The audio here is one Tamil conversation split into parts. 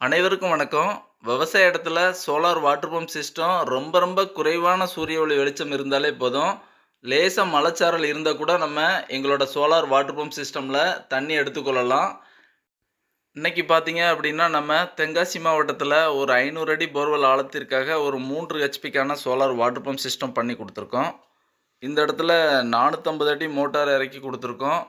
அனைவருக்கும் வணக்கம். விவசாய இடத்துல சோலார் வாட்டர் பம்ப் சிஸ்டம் ரொம்ப ரொம்ப குறைவான சூரிய ஒளி வெளிச்சம் இருந்தாலே போதும். லேசாக மலைச்சாரல் இருந்தால் கூட நம்ம எங்களோட சோலார் வாட்டர் பம்ப் சிஸ்டமில் தண்ணி எடுத்துக்கொள்ளலாம். இன்றைக்கி பார்த்தீங்க அப்படின்னா நம்ம தென்காசி மாவட்டத்தில் ஒரு ஐநூறு அடி போர்வெல் ஆழத்திற்காக ஒரு மூன்று ஹெச்பிக்கான சோலார் வாட்டர் பம்ப் சிஸ்டம் பண்ணி கொடுத்துருக்கோம். இந்த இடத்துல நானூற்றம்பது அடி மோட்டார் இறக்கி கொடுத்துருக்கோம்.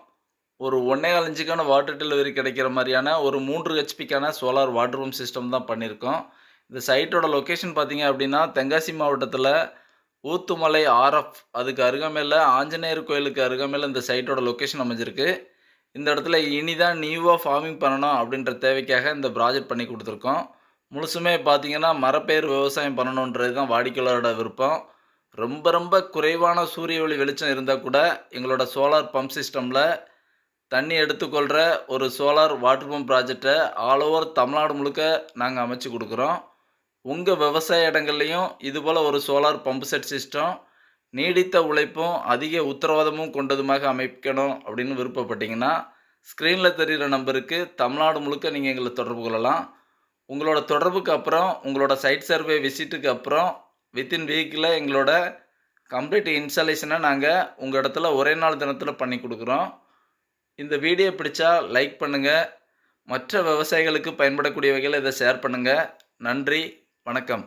ஒரு ஒன்றே கால் இன்ச்சுக்கான வாட்டர் டெலிவரி கிடைக்கிற மாதிரியான ஒரு மூன்று ஹெச்பிக்கான சோலார் வாட்டர் பம்ப் சிஸ்டம் தான் பண்ணியிருக்கோம். இந்த சைட்டோட லொக்கேஷன் பார்த்தீங்க அப்படின்னா தென்காசி மாவட்டத்தில் ஊத்துமலை ஆர்எஃப் அதுக்கு அருகாமையில் ஆஞ்சநேயர் கோயிலுக்கு அருகாமையில் இந்த சைட்டோட லொக்கேஷன் அமைஞ்சிருக்கு. இந்த இடத்துல இனிதான் நியூவாக ஃபார்மிங் பண்ணணும் அப்படின்ற தேவைக்காக இந்த ப்ராஜெக்ட் பண்ணி கொடுத்துருக்கோம். முழுசுமே பார்த்தீங்கன்னா மரப்பயிர் விவசாயம் பண்ணணுன்றது தான் வாடிக்கையாளரோட விருப்பம். ரொம்ப ரொம்ப குறைவான சூரிய ஒளி வெளிச்சம் இருந்தால் கூட எங்களோட சோலார் பம்ப் சிஸ்டமில் தண்ணி எடுத்துக்கொள்கிற ஒரு சோலார் வாட்டர் பம்ப் ப்ராஜெக்டை ஆல் ஓவர் தமிழ்நாடு முழுக்க நாங்கள் அமைச்சு கொடுக்குறோம். உங்கள் விவசாய இடங்கள்லையும் இதுபோல் ஒரு சோலார் பம்ப் செட் சிஸ்டம் நீடித்த உழைப்பும் அதிக உத்தரவாதமும் கொண்டதுமாக அமைக்கணும் அப்படின்னு விருப்பப்பட்டீங்கன்னா ஸ்க்ரீனில் தெரிகிற நம்பருக்கு தமிழ்நாடு முழுக்க நீங்கள் எங்களை தொடர்பு கொள்ளலாம். உங்களோட தொடர்புக்கு அப்புறம் உங்களோட சைட் சர்வே விசிட்டுக்கு அப்புறம் வித்தின் வீக்கில் எங்களோட கம்ப்ளீட் இன்ஸ்டாலேஷனை நாங்கள் உங்கள் இடத்துல ஒரே நாள் தினத்தில் பண்ணி கொடுக்குறோம். இந்த வீடியோ பிடிச்சா லைக் பண்ணுங்கள் மற்ற விவசாயிகளுக்கு பயன்படக்கூடிய வகையில் இதை ஷேர் பண்ணுங்கள் நன்றி. வணக்கம்.